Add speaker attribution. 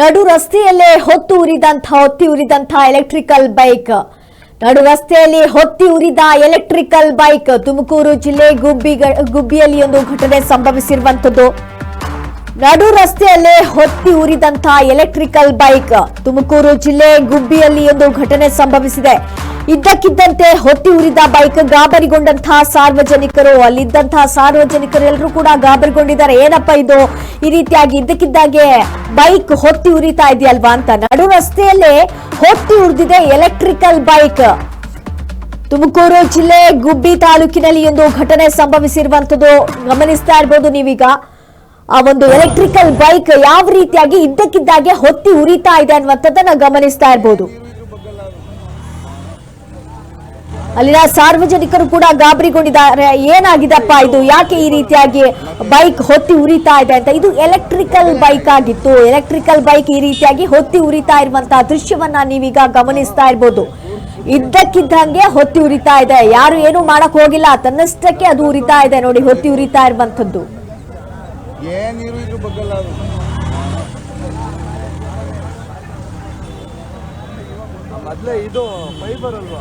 Speaker 1: ನಡು ರಸ್ತೆಯಲ್ಲೇ ಹೊತ್ತು ಉರಿದಂಥ, ಹೊತ್ತಿ ಉರಿದಂಥ ಎಲೆಕ್ಟ್ರಿಕಲ್ ಬೈಕ್ ನಡು ರಸ್ತೆಯಲ್ಲಿ ಹೊತ್ತಿ ಉರಿದ ಎಲೆಕ್ಟ್ರಿಕಲ್ ಬೈಕ್ ತುಮಕೂರು ಜಿಲ್ಲೆ ಗುಬ್ಬಿ ಗುಬ್ಬಿಯಲ್ಲಿ ಒಂದು ಘಟನೆ ಸಂಭವಿಸಿರುವಂತದ್ದು ನಡು ರಸ್ತೆಯಲ್ಲೇ ಹೊತ್ತಿ ಉರಿದಂತಹ ಎಲೆಕ್ಟ್ರಿಕಲ್ ಬೈಕ್ ತುಮಕೂರು ಜಿಲ್ಲೆ ಗುಬ್ಬಿಯಲ್ಲಿ ಒಂದು ಘಟನೆ ಸಂಭವಿಸಿದೆ. ಇದ್ದಕ್ಕಿದ್ದಂತೆ ಹೊತ್ತಿ ಉರಿದ ಬೈಕ್ ಗಾಬರಿಗೊಂಡಂತಹ ಸಾರ್ವಜನಿಕರು. ಅಲ್ಲಿದ್ದಂತಹ ಸಾರ್ವಜನಿಕರು ಎಲ್ಲರೂ ಕೂಡ ಗಾಬರಿಗೊಂಡಿದ್ದಾರೆ. ಏನಪ್ಪ ಇದು? ಈ ರೀತಿಯಾಗಿ ಇದ್ದಕ್ಕಿದ್ದಾಗೆ ಬೈಕ್ ಹೊತ್ತಿ ಉರಿತಾ ಇದೆಯಲ್ವಾ ಅಂತ. ನಡು ರಸ್ತೆಯಲ್ಲೇ ಹೊತ್ತಿ ಉರಿದಿದೆ ಎಲೆಕ್ಟ್ರಿಕಲ್ ಬೈಕ್. ತುಮಕೂರು ಜಿಲ್ಲೆ ಗುಬ್ಬಿ ತಾಲೂಕಿನಲ್ಲಿ ಒಂದು ಘಟನೆ ಸಂಭವಿಸಿರುವಂತದ್ದು ಗಮನಿಸ್ತಾ ಇರ್ಬೋದು ನೀವೀಗ. ಆ ಒಂದು ಎಲೆಕ್ಟ್ರಿಕಲ್ ಬೈಕ್ ಯಾವ ರೀತಿಯಾಗಿ ಇದ್ದಕ್ಕಿದ್ದಾಗೆ ಹೊತ್ತಿ ಉರಿತಾ ಇದೆ ಅನ್ನುವಂಥದ್ದನ್ನ ಗಮನಿಸ್ತಾ ಇರ್ಬೋದು. ಅಲ್ಲಿನ ಸಾರ್ವಜನಿಕರು ಕೂಡ ಗಾಬರಿಗೊಂಡಿದ್ದಾರೆ. ಏನಾಗಿದೆಪ್ಪ ಇದು? ಯಾಕೆ ಈ ರೀತಿಯಾಗಿ ಬೈಕ್ ಹೊತ್ತಿ ಉರಿತಾ ಇದೆ ಅಂತ? ಇದು ಎಲೆಕ್ಟ್ರಿಕಲ್ ಬೈಕ್ ಆಗಿತ್ತು. ಎಲೆಕ್ಟ್ರಿಕಲ್ ಬೈಕ್ ಈ ರೀತಿಯಾಗಿ ಹೊತ್ತಿ ಉರಿತಾ ಇರುವಂತಹ ದೃಶ್ಯವನ್ನ ನೀವೀಗ ಗಮನಿಸ್ತಾ ಇರ್ಬೋದು. ಇದ್ದಕ್ಕಿದ್ದಂಗೆ ಹೊತ್ತಿ ಉರಿತಾ ಇದೆ. ಯಾರು ಏನು ಮಾಡಕ್ ಹೋಗಿಲ್ಲ. ತನ್ನಷ್ಟಕ್ಕೆ ಅದು ಉರಿತಾ ಇದೆ ನೋಡಿ, ಹೊತ್ತಿ ಉರಿತಾ ಇರುವಂತದ್ದು
Speaker 2: ಮೊದಲೇ ಇದು ಫೈಬರ್ ಅಲ್ವಾ?